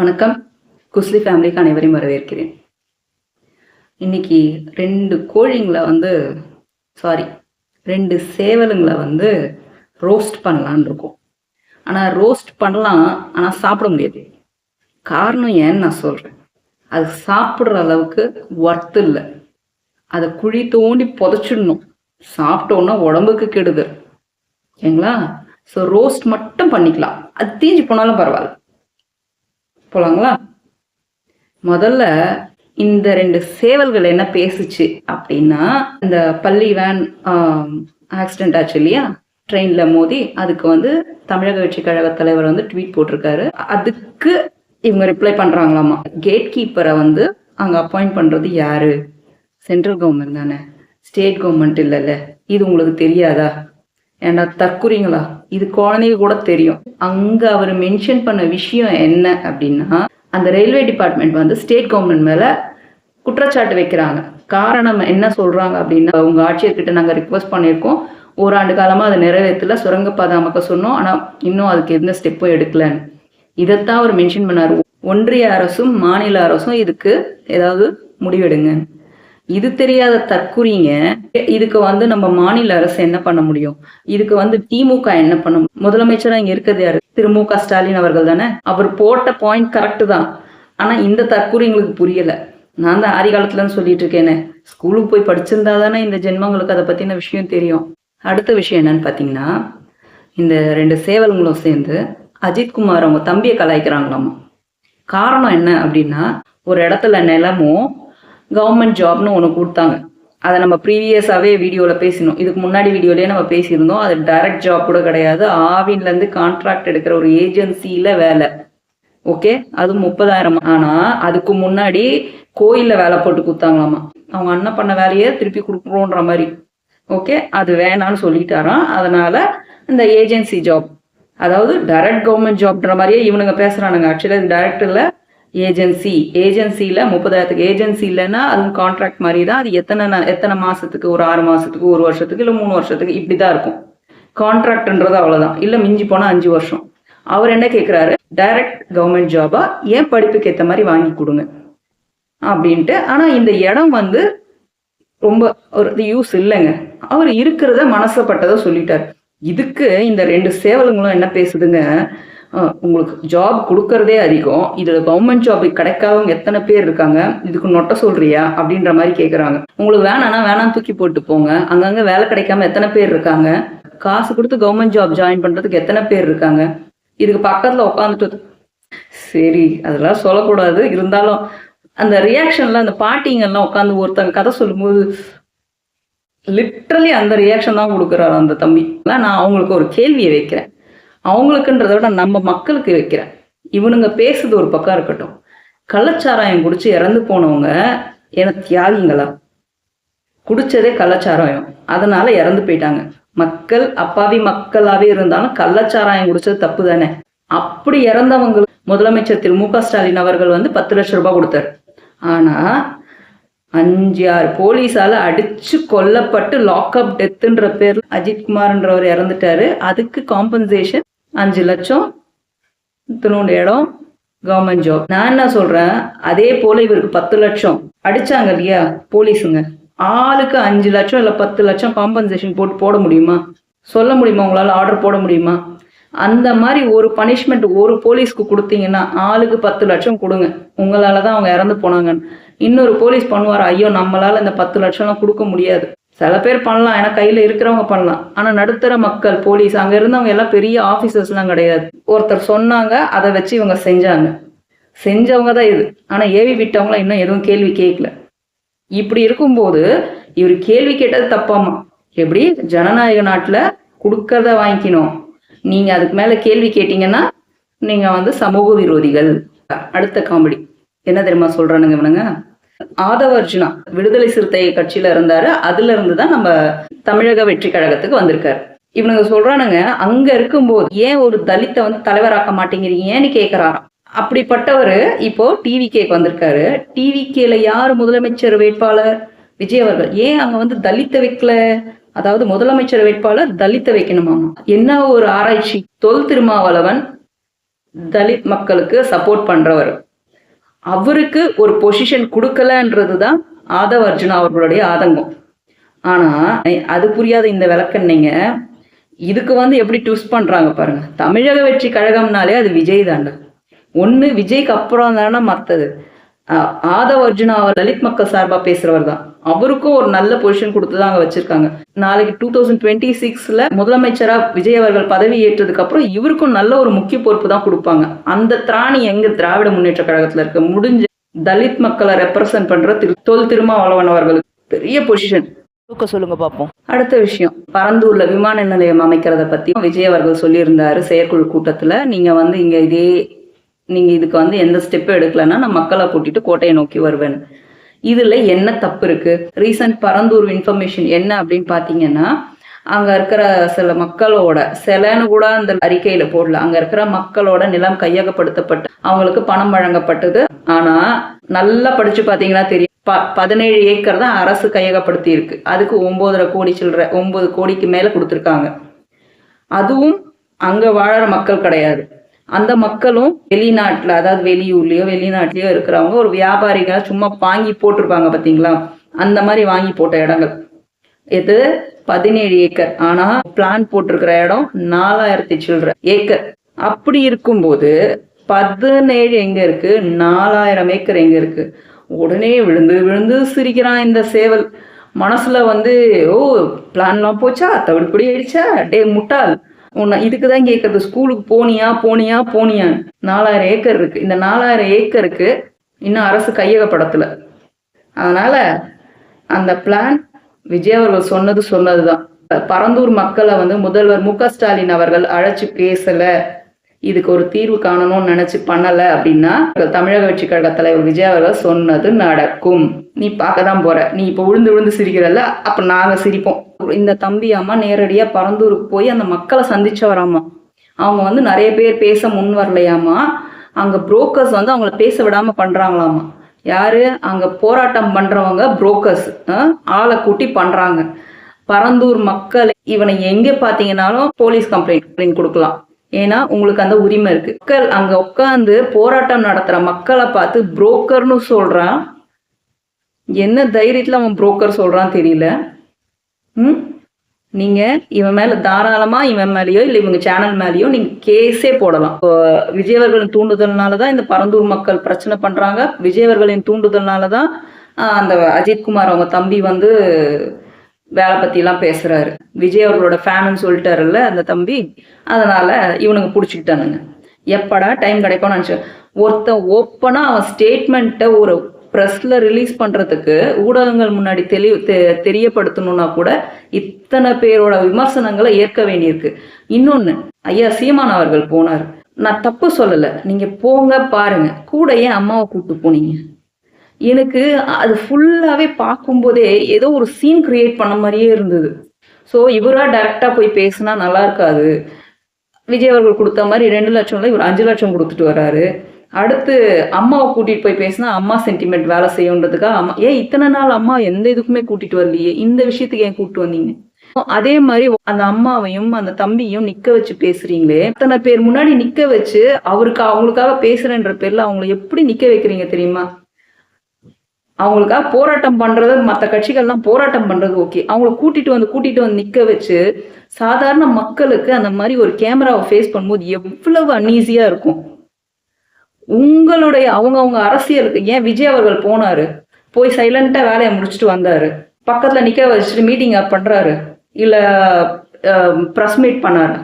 வணக்கம். குஸ்லி ஃபேமிலிக்கு அனைவரையும் வரவேற்கிறேன். இன்னைக்கு ரெண்டு கோழிங்களை வந்து சாரி ரெண்டு சேவலுங்களை வந்து ரோஸ்ட் பண்ணலான் இருக்கோம். ஆனால் ரோஸ்ட் பண்ணலாம் ஆனால் சாப்பிட முடியாது. காரணம் ஏன்னு நான் சொல்கிறேன் அது சாப்பிட்ற அளவுக்கு ஒர்த்து இல்லை. அதை குழி தோண்டி புதைச்சிடணும். சாப்பிட்டோன்னா உடம்புக்கு கெடுதல் ஓகேங்களா ஸோ ரோஸ்ட் மட்டும் பண்ணிக்கலாம். அது தீஞ்சு போனாலும் பரவாயில்ல. போலாங்களா? முதல்ல இந்த ரெண்டு சேவல்கள் என்ன பேசுச்சு அப்படின்னா இந்த பள்ளி வேன் ஆக்சிடென்ட் ஆச்சு இல்லையா? ட்ரெயின்ல மோதி அதுக்கு வந்து தமிழக கட்சி கழக தலைவர் வந்து ட்வீட் போட்டிருக்காரு. அதுக்கு இவங்க ரிப்ளை பண்றாங்களாமா? கேட் கீப்பரை வந்து அங்க அப்பாயிண்ட் பண்றது யாரு? சென்ட்ரல் கவர்மெண்ட் தானே. ஸ்டேட் கவர்மெண்ட் இல்லைல்ல. இது உங்களுக்கு தெரியாதா? ஏண்டா தற்குறிங்களா? இது குழந்தைங்க கூட தெரியும். அங்க அவர் மென்ஷன் பண்ண விஷயம் என்ன அப்படின்னா அந்த ரயில்வே டிபார்ட்மெண்ட் வந்து ஸ்டேட் கவர்மெண்ட் மேல குற்றச்சாட்டு வைக்கிறாங்க. காரணம் என்ன சொல்றாங்க அப்படின்னா உங்க ஆட்சியர்கிட்ட நாங்க ரிக்வஸ்ட் பண்ணியிருக்கோம். ஓராண்டு காலமா அதை நிறைவேற்றல சுரங்கப்பாதை அமைக்க சொன்னோம். ஆனா இன்னும் அதுக்கு எந்த ஸ்டெப்பும் எடுக்கலன்னு. இதைத்தான் அவர் மென்ஷன் பண்ணாரு. ஒன்றிய அரசும் மாநில அரசும் இதுக்கு ஏதாவது முடிவெடுங்க. இது தெரியாத தற்குறிங்க. இதுக்கு வந்து நம்ம மாநில அரசு என்ன பண்ண முடியும்? இதுக்கு வந்து திமுக என்ன பண்ண முதலமைச்சரா இங்க இருக்கிறது யாரு? திரு மு க ஸ்டாலின் அவர்கள் தானே? அவர் போட்ட பாயிண்ட் கரெக்ட் தான். ஆனா இந்த தற்குறிங்களுக்கு புரியல. நான் தான் ஆதி காலத்துலன்னு சொல்லிட்டு இருக்கேனே. ஸ்கூலுக்கு போய் படிச்சிருந்தா தானே இந்த ஜென்மங்களுக்கு அதை பத்தின விஷயம் தெரியும். அடுத்த விஷயம் என்னன்னு பாத்தீங்கன்னா இந்த ரெண்டு சேவல்களும் சேர்ந்து அஜித்குமார் அவங்க தம்பியை கலாய்க்கிறாங்களாமா? காரணம் என்ன அப்படின்னா ஒரு இடத்துல நிலமும் கவர்மெண்ட் ஜாப்னு ஒன்று கொடுத்தாங்க. அதை நம்ம ப்ரீவியஸாகவே வீடியோவில் பேசினோம். இதுக்கு முன்னாடி வீடியோலேயே நம்ம பேசியிருந்தோம். அது டைரக்ட் ஜாப் கூட கிடையாது. ஆவின்லேருந்து கான்ட்ராக்ட் எடுக்கிற ஒரு ஏஜென்சியில் வேலை. ஓகே அது முப்பதாயிரம். ஆனால் அதுக்கு முன்னாடி கோயிலில் வேலை போட்டு கொடுத்தாங்களாமா. அவங்க அண்ணன் பண்ண வேலையை திருப்பி கொடுக்குறோன்ற மாதிரி. ஓகே அது வேணான்னு சொல்லிட்டாராம். அதனால இந்த ஏஜென்சி ஜாப் அதாவது டைரக்ட் கவர்மெண்ட் ஜாப்ன்ற மாதிரியே இவனுங்க பேசுகிறானுங்க ஆக்சுவலாக இது டைரக்ட் இல்லை. ஏஜென்சி. ஏஜென்சியில் முப்பதாயிரத்துக்கு ஏஜென்சி இல்லைன்னா அதுவும் கான்ட்ராக்ட் மாதிரி தான் அது எத்தனை எத்தனை மாதத்துக்கு ஒரு ஆறு மாதத்துக்கு ஒரு வருஷத்துக்கு இல்லை மூணு வருஷத்துக்கு? இப்படி தான் இருக்கும். கான்ட்ராக்ட்ன்றது அவ்வளோதான் இல்லை மிஞ்சி போனால் அஞ்சு வருஷம். அவர் என்ன கேட்குறாரு டைரக்ட் கவர்மெண்ட் ஜாபா ஏன் படிப்புக்கு ஏற்ற மாதிரி வாங்கி கொடுங்க. அப்படின்ட்டு. ஆனால் இந்த இடம் வந்து ரொம்ப ஒரு யூஸ் இல்லைங்க. அவர் இருக்கிறத மனசப்பட்டதை சொல்லிட்டார். இதுக்கு இந்த ரெண்டு சேவலுங்களும் என்ன பேசுதுங்க? உங்களுக்கு ஜாப் கொடுக்கறதே அதிகம். இதுல கவர்மெண்ட் ஜாப் கிடைக்காதவங்க எத்தனை பேர் இருக்காங்க? இதுக்கு நொட்ட சொல்றியா? அப்படின்ற மாதிரி கேக்குறாங்க. உங்களுக்கு வேணாம்னா வேணாம் தூக்கி போட்டு போங்க. அங்கங்க வேலை கிடைக்காம எத்தனை பேர் இருக்காங்க? காசு கொடுத்து கவர்மெண்ட் ஜாப் ஜாயின் பண்றதுக்கு எத்தனை பேர் இருக்காங்க? இதுக்கு பக்கத்துல உட்காந்துட்டு சரி அதெல்லாம் சொல்லக்கூடாது. இருந்தாலும் அந்த ரியாக்ஷன்ல அந்த பாட்டிங்கெல்லாம் உட்காந்து ஒருத்தங்க கதை சொல்லும்போது லிட்ரலி அந்த ரியாக்ஷன் தான் கொடுக்குறாரு அந்த தம்பி. நான் அவங்களுக்கு ஒரு கேள்வியை வைக்கிறேன். அவங்களுக்குன்றத விட நம்ம மக்களுக்கு வைக்கிறேன் இவனுங்க பேசுது ஒரு பக்கம் இருக்கட்டும். கள்ளச்சாராயம் குடிச்சு இறந்து போனவங்க என தியாகிங்களா? குடிச்சதே கள்ளச்சாராயம். அதனால இறந்து போயிட்டாங்க. மக்கள் அப்பாவி மக்களாவே இருந்தாலும் கள்ளச்சாராயம் குடிச்சது தப்பு தானே? அப்படி இறந்தவங்க முதலமைச்சர் திரு. மு. க. ஸ்டாலின் அவர்கள் வந்து பத்து லட்சம் ரூபாய் கொடுத்தாரு. ஆனா அஞ்சு ஆறு போலீஸால அடிச்சு கொல்லப்பட்டு லாக்அப் டெத்துன்ற பேர்ல அஜித்குமார்ன்றவர் இறந்துட்டாரு. அதுக்கு காம்பன்சேஷன் அஞ்சு லட்சம் இத்தினோண்டு இடம் கவர்மெண்ட் ஜாப் நான் என்ன சொல்றேன்? அதே போல இவருக்கு பத்து லட்சம். அடிச்சாங்க இல்லையா? போலீஸுங்க. ஆளுக்கு அஞ்சு லட்சம் இல்லை பத்து லட்சம் காம்பன்சேஷன் போட்டு போட முடியுமா? சொல்ல முடியுமா? உங்களால் ஆர்டர் போட முடியுமா? அந்த மாதிரி ஒரு பனிஷ்மெண்ட் ஒரு போலீஸ்க்கு கொடுத்தீங்கன்னா ஆளுக்கு பத்து லட்சம் கொடுங்க. உங்களால தான் அவங்க இறந்து போனாங்கன்னு. இன்னொரு போலீஸ் பண்ணுவார் ஐயோ நம்மளால இந்த பத்து லட்சம்லாம் கொடுக்க முடியாது. சில பேர் பண்ணலாம். ஏன்னா கையில இருக்கிறவங்க பண்ணலாம். ஆனா நடுத்தர மக்கள் போலீஸ் அங்க இருந்தவங்க எல்லாம் பெரிய ஆபீசர்ஸ்லாம் கிடையாது. ஒருத்தர் சொன்னாங்க அதை வச்சு இவங்க செஞ்சாங்க. செஞ்சவங்க தான் இது. ஆனா ஏவி விட்டவங்களாம் இன்னும் எதுவும் கேள்வி கேட்கல. இப்படி இருக்கும்போது இவர் கேள்வி கேட்டது தப்பாமா? எப்படி? ஜனநாயக நாட்டில் கொடுக்கறத வாங்கிக்கணும். நீங்கள் அதுக்கு மேலே கேள்வி கேட்டீங்கன்னா நீங்கள் வந்து சமூக விரோதிகள். அடுத்த காமெடி. என்ன தெரியுமா சொல்கிறானுங்க இவனுங்க? ஆதவ அர்ஜுனா விடுதலை சிறுத்தை கட்சியில இருந்தாரு. அதுல இருந்து தான் நம்ம தமிழக வெற்றி கழகத்துக்கு வந்திருக்காரு. இவனுங்க சொல்றானுங்க அங்க இருக்கும்போது ஏன் ஒரு தலித்தை வந்து தலைவராக்க மாட்டேங்கிறீங்கன்னு கேக்குறாராம். அப்படிப்பட்டவர் இப்போ டிவி கேக்கு வந்திருக்காரு. டிவி கேல யார் முதலமைச்சர் வேட்பாளர்? விஜய் அவர்கள். ஏன் அங்க வந்து தலித்த வைக்கல? அதாவது முதலமைச்சர் வேட்பாளர் தலித்த வைக்கணுமாமா? என்ன ஒரு ஆராய்ச்சி? தொல் திருமாவளவன் தலித் மக்களுக்கு சப்போர்ட் பண்றவர். அவருக்கு ஒரு பொசிஷன் கொடுக்கலன்றது தான் ஆதவ அர்ஜுனா அவர்களுடைய ஆதங்கம். ஆனா அது புரியாத இந்த விளக்கண்ணைங்க இதுக்கு வந்து எப்படி ட்விஸ்ட் பண்றாங்க பாருங்க. தமிழக வெற்றி கழகம்னாலே அது விஜய் தாண்டா ஒன்று விஜய்க்கு அப்புறம் தானே மற்றது ஆதவ அர்ஜுனா அவர் தலித் மக்கள் சார்பாக பேசுறவர் தான் அவருக்கும் ஒரு நல்ல பொசிஷன் கொடுத்து தான் அங்க வச்சிருக்காங்க. நாளைக்கு டூ தௌசண்ட் டுவெண்ட்டி சிக்ஸ்ல முதலமைச்சரா விஜய் அவர்கள் பதவி ஏற்றதுக்கு அப்புறம் இவருக்கும் நல்ல ஒரு முக்கிய பொறுப்பு தான் கொடுப்பாங்க. அந்த திராணி எங்க திராவிட முன்னேற்ற கழகத்துல இருக்கு. முடிஞ்ச தலித் மக்களை ரெப்ரசன்ட் பண்ற திரு தொல் திருமாவளவன் அவர்களுக்கு பெரிய பொசிஷன் தூக்க சொல்லுங்க பார்ப்போம் அடுத்த விஷயம். பரந்தூர்ல விமான நிலையம் அமைக்கிறத பத்தி விஜய் அவர்கள் சொல்லியிருந்தாரு செயற்குழு கூட்டத்துல. நீங்க வந்து இங்க இதே நீங்க இதுக்கு வந்து எந்த ஸ்டெப்பும் எடுக்கலன்னா நான் மக்களை கூட்டிட்டு கோட்டையை நோக்கி வருவேன் இதுல என்ன தப்பு இருக்கு? ரீசன்ட் பரந்தூர் இன்ஃபர்மேஷன் என்ன அப்படின்னு பாத்தீங்கன்னா அங்க இருக்கிற சில மக்களோட சிலன்னு கூட அந்த அறிக்கையில போடல. அங்க இருக்கிற மக்களோட நிலம் கையகப்படுத்தப்பட்டு அவங்களுக்கு பணம் வழங்கப்பட்டது. ஆனா நல்லா படிச்சு பாத்தீங்கன்னா தெரியும். ப பதினேழு ஏக்கர் தான் அரசு கையகப்படுத்தி இருக்கு அதுக்கு ஒன்பதரை கோடி சில்லற ஒன்பது கோடிக்கு மேல கொடுத்துருக்காங்க. அதுவும் அங்க வாழற மக்கள் கிடையாது. அந்த மக்களும் வெளிநாட்டுல அதாவது வெளியூர்லயோ வெளிநாட்டுலயோ இருக்கிறவங்க ஒரு வியாபாரிகளா சும்மா வாங்கி போட்டிருப்பாங்க பாத்தீங்களா? அந்த மாதிரி வாங்கி போட்ட இடங்கள். இது பதினேழு ஏக்கர். ஆனா பிளான் போட்டிருக்கிற இடம் நாலாயிரத்தி சில்லற ஏக்கர். அப்படி இருக்கும்போது பதினேழு எங்க இருக்கு? நாலாயிரம் ஏக்கர் எங்க இருக்கு? உடனே விழுந்து விழுந்து சிரிக்கிறான் இந்த சேவல். மனசுல வந்து ஓ பிளான்லாம் போச்சா? தவிடுபடி ஆயிடுச்சா? டே முட்டாள். உன்னை இதுக்கு தான் கேட்கறது ஸ்கூலுக்கு போனியா போனியா போனியான்னு நாலாயிரம் ஏக்கர் இருக்கு. இந்த நாலாயிரம் ஏக்கருக்கு இன்னும் அரசு கையகப்படத்துல. அதனால அந்த பிளான் விஜய் அவர்கள் சொன்னது சொன்னதுதான். பரந்தூர் மக்களை வந்து முதல்வர் மு க ஸ்டாலின் அவர்கள் அழைச்சு பேசல. இதுக்கு ஒரு தீர்வு காணணும்னு நினைச்சு பண்ணல அப்படின்னா தமிழக வெற்றி கழக தலைவர் விஜய் அவர்கள் சொன்னது நடக்கும். நீ பார்க்க தான் போற. நீ இப்போ விழுந்து விழுந்து சிரிக்கிறல்ல அப்ப நாங்க சிரிப்போம். இந்த தம்பி அம்மா நேரடியா பரந்தூருக்கு போய் அந்த மக்களை சந்திச்சவராமா அவங்க வந்து நிறைய பேர் பேச முன் வரலையாமா அங்க புரோக்கர்ஸ் வந்து அவங்கள பேச விடாம பண்றாங்களாமா யாரு? அங்க போராட்டம் பண்றவங்க புரோக்கர்ஸ் ஆளை கூட்டி பண்றாங்க. பரந்தூர் மக்கள் இவனை எங்க பாத்தீங்கன்னாலும் போலீஸ் கம்ப்ளைண்ட் கொடுக்கலாம். ஏன்னா உங்களுக்கு அந்த உரிமை இருக்கு. மக்கள் அங்க உட்காந்து போராட்டம் நடத்துற மக்களை பார்த்து புரோக்கர்னு சொல்றான். என்ன தைரியத்துல அவன் புரோக்கர் சொல்றான் தெரியல. ம்? நீங்க இவன் மேல தாராளமா இவன் மேலேயோ இல்லை இவங்க சேனல் மேலேயோ நீங்க கேஸே போடலாம். இப்போ விஜயவர்களின் தூண்டுதல்னாலதான் இந்த பரந்தூர் மக்கள் பிரச்சனை பண்றாங்க. விஜயவர்களின் தூண்டுதல்னாலதான் அந்த அஜித்குமார் அவங்க தம்பி வந்து வேலை பற்றிலாம் பேசுகிறாரு விஜய் அவர்களோட ஃபேனுன்னு சொல்லிட்டாருல்ல அந்த தம்பி. அதனால இவனுங்க பிடிச்சிக்கிட்டானுங்க. எப்படா டைம் கிடைக்கும்னு நினச்சேன் ஒருத்தன் ஓப்பனாக அவன் ஸ்டேட்மெண்ட்டை ஒரு ப்ரெஸ்ல ரிலீஸ் பண்றதுக்கு ஊடகங்கள் முன்னாடி தெளி தெ- தெரியப்படுத்தணும்னா கூட இத்தனை பேரோட விமர்சனங்களை ஏற்க வேண்டியிருக்கு. இன்னொன்னு ஐயா சீமான் அவர்கள் போனார். நான் தப்பு சொல்லலை. நீங்க போங்க பாருங்க. கூட ஏன் அம்மாவை கூப்பிட்டு போனீங்க? எனக்கு அது ஃபுல்லாவே பார்க்கும்போதே ஏதோ ஒரு சீன் கிரியேட் பண்ண மாதிரியே இருந்தது. ஸோ இவரா டைரக்டா போய் பேசுனா நல்லா இருக்காது. விஜய் அவர்கள் கொடுத்த மாதிரி ரெண்டு லட்சம்ல இவர் அஞ்சு லட்சம் கொடுத்துட்டு வராரு. அடுத்து அம்மாவை கூட்டிட்டு போய் பேசினா அம்மா சென்டிமெண்ட் வேலை செய்யுன்றதுக்காக அம்மா ஏன் இத்தனை நாள் அம்மா எந்த இதுக்குமே கூட்டிட்டு வரலையே. இந்த விஷயத்துக்கு ஏன் கூப்பிட்டு வந்தீங்க? அதே மாதிரி அந்த அம்மாவையும் அந்த தம்பியும் நிக்க வச்சு பேசுறீங்களே. அத்தனை பேர் முன்னாடி நிக்க வச்சு அவருக்கு அவங்களுக்காக பேசுறேன்ற பேர்ல அவங்கள எப்படி நிக்க வைக்கிறீங்க தெரியுமா? அவங்களுக்காக போராட்டம் பண்றது மற்ற கட்சிகள்லாம் போராட்டம் பண்றது ஓகே அவங்கள கூட்டிட்டு வந்து கூட்டிட்டு வந்து நிக்க வச்சு சாதாரண மக்களுக்கு அந்த மாதிரி ஒரு கேமராவை ஃபேஸ் பண்ணும்போது எவ்வளவு அன்ஈஸியா இருக்கும். உங்களுடைய அவங்க அவங்க அரசியலுக்கு ஏன் விஜய் அவர்கள் போனாரு? போய் சைலண்டா வேலையை முடிச்சுட்டு வந்தாரு. பக்கத்துல நிக்க வச்சுட்டு மீட்டிங் பண்றாரு. இல்ல ப்ரெஸ் மீட் பண்ணாரு.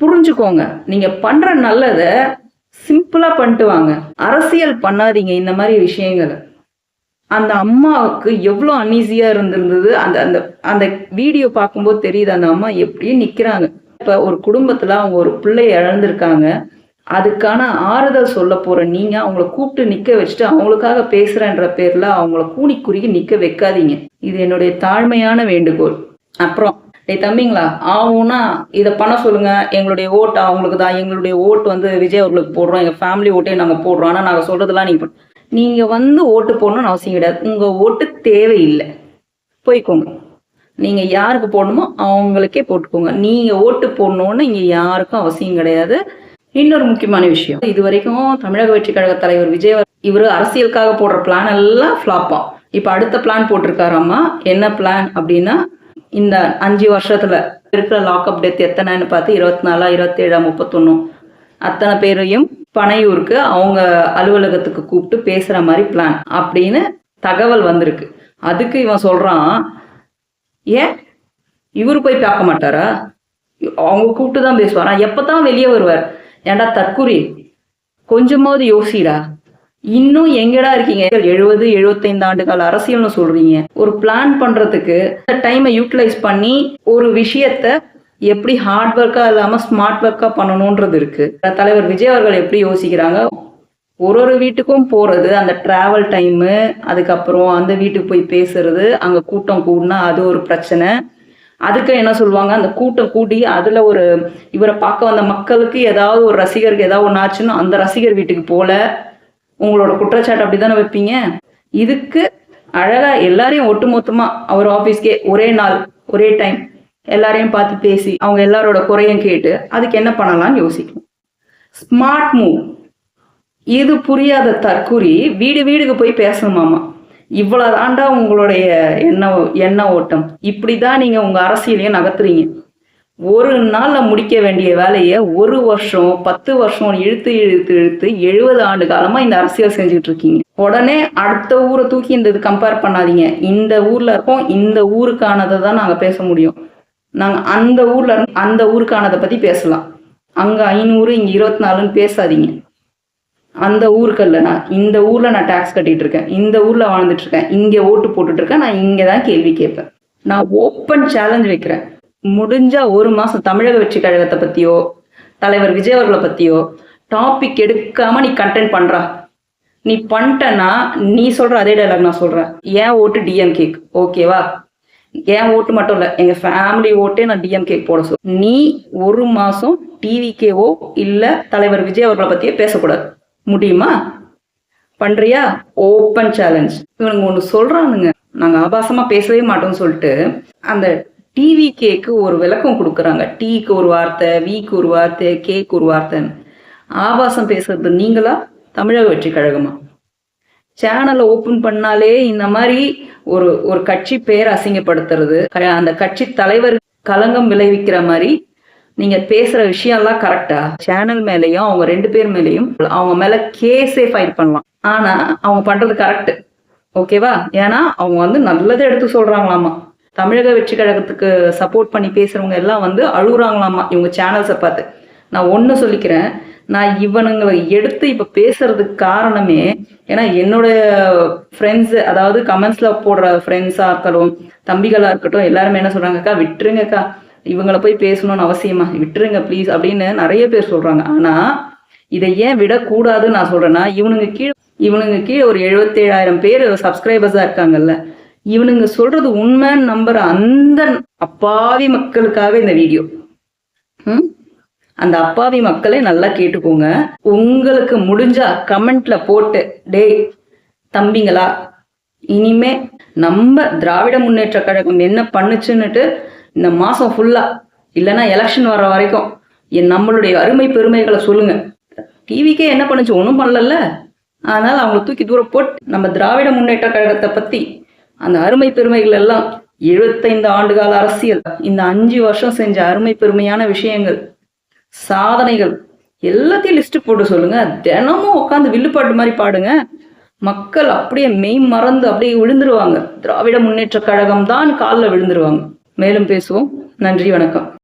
புரிஞ்சுக்கோங்க. நீங்க பண்ற நல்லதை சிம்பிளா பண்ணிட்டு வாங்க. அரசியல் பண்ணாதீங்க இந்த மாதிரி விஷயங்களை. அந்த அம்மாவுக்கு எவ்வளோ அன்ஈஸியாக இருந்திருந்தது. அந்த அந்த அந்த வீடியோ பார்க்கும்போது தெரியுது அந்த அம்மா எப்படியும் நிற்கிறாங்க இப்போ ஒரு குடும்பத்தில் அவங்க ஒரு பிள்ளை இழந்திருக்காங்க. அதுக்கான ஆறுதல் சொல்ல போகிற நீங்கள் அவங்கள கூப்பிட்டு நிற்க வச்சுட்டு அவங்களுக்காக பேசுகிறேன்ற பேரில் அவங்கள கூணி குறுகி நிற்க வைக்காதீங்க. இது என்னுடைய தாழ்மையான வேண்டுகோள். அப்புறம் தம்பிங்களா ஆகும்னா இதை பண்ண சொல்லுங்க. எங்களுடைய ஓட்டு அவங்களுக்கு தான் எங்களுடைய ஓட்டு வந்து விஜய் அவர்களுக்கு போடுறோம். எங்க ஃபேமிலி ஓட்டே நாங்க போடுறோம். ஆனா நாங்க சொல்றதெல்லாம் நீங்க பண்ண- நீங்க வந்து ஓட்டு போடணும்னு அவசியம் கிடையாது. உங்க ஓட்டு தேவையில்லை. போய்க்கோங்க. நீங்க யாருக்கு போடணுமோ அவங்களுக்கே போட்டுக்கோங்க. நீங்க ஓட்டு போடணும்னு இங்க யாருக்கும் அவசியம் கிடையாது. இன்னொரு முக்கியமான விஷயம். இது வரைக்கும் தமிழக வெற்றி கழக தலைவர் விஜய் இவர் அரசியலுக்காக போடுற பிளான் எல்லாம் ஃப்ளாப்பாம் இப்போ அடுத்த பிளான் போட்டிருக்காராம்மா என்ன பிளான் அப்படின்னா இந்த அஞ்சு வருஷத்தில் இருக்கிற லாக்அப் டெத் எத்தனைன்னு பார்த்து இருபத்தி நாலா இருபத்தேழா முப்பத்தொன்னு. அத்தனை பேரையும் பனையூருக்கு அவங்க அலுவலகத்துக்கு கூப்பிட்டு பேசுகிற மாதிரி பிளான் அப்படின்னு தகவல் வந்திருக்கு. அதுக்கு இவன் சொல்கிறான் ஏன்? இவர் போய் பார்க்க மாட்டாரா? அவங்க கூப்பிட்டு தான் பேசுவாரா? எப்பதான் வெளியே வருவார்? ஏன்டா தற்குறி கொஞ்சமாவது யோசிடா. இன்னும் எங்கடா இருக்கீங்க? எழுபது எழுபத்தைந்து ஆண்டு கால அரசியல்னு சொல்றீங்க. ஒரு பிளான் பண்றதுக்கு டைமை யூட்டிலைஸ் பண்ணி ஒரு விஷயத்த எப்படி ஹார்ட் ஒர்க்கா இல்லாம ஸ்மார்ட் ஒர்க்கா பண்ணணும்ன்றது இருக்கு. தலைவர் விஜய் அவர்கள் எப்படி யோசிக்கிறாங்க? ஒரு ஒரு வீட்டுக்கும் போறது அந்த டிராவல் டைமு அதுக்கப்புறம் அந்த வீட்டுக்கு போய் பேசுறது அங்க கூட்டம் கூடினா அது ஒரு பிரச்சனை. அதுக்கு என்ன சொல்லுவாங்க? அந்த கூட்டம் கூட்டி அதுல ஒரு இவரை பார்க்க வந்த மக்களுக்கு ஏதாவது ஒரு ரசிகருக்கு ஏதாவது ஒன்று ஆச்சுன்னா அந்த ரசிகர் வீட்டுக்கு போல உங்களோட குற்றச்சாட்டு அப்படிதானே வைப்பீங்க? இதுக்கு அழகா எல்லாரையும் ஒட்டுமொத்தமா அவர் ஆபீஸ்க்கே ஒரே நாள் ஒரே டைம் எல்லாரையும் பார்த்து பேசி அவங்க எல்லாரோட குறையும் கேட்டு அதுக்கு என்ன பண்ணலாம்னு யோசிக்கணும் ஸ்மார்ட் மூவ் இது புரியாத தற்குறி வீடு வீடுக்கு போய் பேசணுமாமா இவ்வளவு ஆண்டா உங்களுடைய எண்ண எண்ண ஓட்டம். இப்படிதான் நீங்க உங்க அரசியலையும் நகர்த்துறீங்க. ஒரு நாள்ல முடிக்க வேண்டிய வேலையை ஒரு வருஷம் பத்து வருஷம் இழுத்து இழுத்து இழுத்து எழுபது ஆண்டு காலமா இந்த அரசியல் செஞ்சுட்டு இருக்கீங்க. உடனே அடுத்த ஊரை தூக்கி இந்த இது கம்பேர் பண்ணாதீங்க. இந்த ஊர்ல இருக்கோம் இந்த ஊருக்கானதை தான் நாங்க பேச முடியும். நாங்க அந்த ஊர்ல அந்த ஊருக்கானதை பத்தி பேசலாம். அங்க ஐநூறு இங்க இருபத்தி நாலுன்னு பேசாதீங்க. அந்த ஊருக்கு இல்லை நான் இந்த ஊர்ல நான் டேக்ஸ் கட்டிட்டு இருக்கேன். இந்த ஊர்ல வாழ்ந்துட்டு இருக்கேன். இங்க ஓட்டு போட்டுட்டு இருக்கேன். நான் இங்கே தான் கேள்வி கேட்பேன். நான் ஓப்பன் சேலஞ்ச் வைக்கிறேன். முடிஞ்சா ஒரு மாசம் தமிழக வெற்றி கழகத்தை பத்தியோ தலைவர் விஜய் அவர்களை பத்தியோ டாபிக் எடுக்காம நீ கண்டென்ட் பண்றா. நீ பண்ணிட்டனா நீ சொல்ற அதே டைலாக் நான் சொல்றேன். ஏன் ஓட்டு டிஎம் கேக்? ஓகேவா ஏன் ஓட்டு மட்டும் இல்லை எங்க ஃபேமிலி ஓட்டே நான் டிஎம் கேக் போட சொல். நீ ஒரு மாசம் டிவிகேவோ இல்ல தலைவர் விஜய் அவர்களை பத்தியே பேசக்கூடாது. முடியுமா? பண்றியா? ஓப்பன் சேலஞ்ச் இவனுங்க ஒன்று சொல்றானுங்க. நாங்க ஆபாசமா பேசவே மாட்டோம்னு சொல்லிட்டு அந்த டிவி கேக்கு ஒரு விளக்கம் கொடுக்குறாங்க. டீக்கு ஒரு வார்த்தை வீக்கு ஒரு வார்த்தை கேக்கு ஒரு வார்த்தைன்னு. ஆபாசம் பேசுறது நீங்களா? தமிழக வெற்றி கழகமா? சேனலை ஓப்பன் பண்ணாலே இந்த மாதிரி ஒரு ஒரு கட்சி பேர் அசிங்கப்படுத்துறது. அந்த கட்சி தலைவர் களங்கம் விளைவிக்கிற மாதிரி நீங்க பேசுற விஷயம்லாம் கரெக்டா சேனல் மேலேயும் அவங்க ரெண்டு பேர் மேலேயும் அவங்க மேல கேஸே ஃபைல் பண்ணலாம். ஆனா அவங்க பண்றது கரெக்ட் ஓகேவா ஏன்னா அவங்க வந்து நல்லதை எடுத்து சொல்றாங்களாமா? தமிழக வெற்றி கழகத்துக்கு சப்போர்ட் பண்ணி பேசுறவங்க எல்லாம் வந்து அழுகுறாங்களாமா? இவங்க சேனல்ஸை பார்த்து. நான் ஒன்று சொல்லிக்கிறேன். நான் இவனுங்களை எடுத்து இப்போ பேசுறதுக்கு காரணமே ஏன்னா என்னோட ஃப்ரெண்ட்ஸ் அதாவது கமெண்ட்ஸில் போடுற ஃப்ரெண்ட்ஸாக இருக்கட்டும் தம்பிகளாக இருக்கட்டும் எல்லாருமே என்ன சொல்கிறாங்கக்கா விட்டுருங்கக்கா. இவங்கள போய் பேசணும்னு அவசியமா? விட்டுருங்க ப்ளீஸ் அப்படின்னு நிறைய பேர் சொல்கிறாங்க ஆனால் இதை ஏன் விடக்கூடாதுன்னு நான் சொல்கிறேன்னா இவனுங்க கீழே இவனுங்க கீழே ஒரு எழுபத்தேழாயிரம் பேர் சப்ஸ்கிரைபர்ஸாக இருக்காங்கல்ல. இவனுங்க சொல்றது உண்மைன்னு நம்புற அந்த அப்பாவி மக்களுக்காக இந்த வீடியோ. ம்? அந்த அப்பாவி மக்களை நல்லா கேட்டுக்கோங்க. உங்களுக்கு முடிஞ்சா கமெண்ட்ல போட்டு டே தம்பிங்களா இனிமே நம்ம திராவிட முன்னேற்ற கழகம் என்ன பண்ணுச்சுன்னுட்டு இந்த மாதம் ஃபுல்லாக இல்லைன்னா எலெக்ஷன் வர வரைக்கும் என் நம்மளுடைய அருமை பெருமைகளை சொல்லுங்க. டிவிக்கே என்ன பண்ணுச்சு? ஒன்றும் பண்ணல அதனால் அவங்களை தூக்கி தூரம் போட்டு நம்ம திராவிட முன்னேற்ற கழகத்தை பற்றி அந்த அருமை பெருமைகள் எல்லாம் எழுபத்தைந்து ஆண்டு கால அரசியல் இந்த அஞ்சு வருஷம் செஞ்ச அருமை பெருமையான விஷயங்கள் சாதனைகள் எல்லாத்தையும் லிஸ்ட் போட்டு சொல்லுங்க. தினமும் உட்காந்து வில்லுப்பாட்டு மாதிரி பாடுங்க. மக்கள் அப்படியே மெய் மறந்து அப்படியே விழுந்துருவாங்க. திராவிட முன்னேற்ற கழகம் தான் காலில் விழுந்துருவாங்க. மேலும் பேசுவோம். நன்றி வணக்கம்.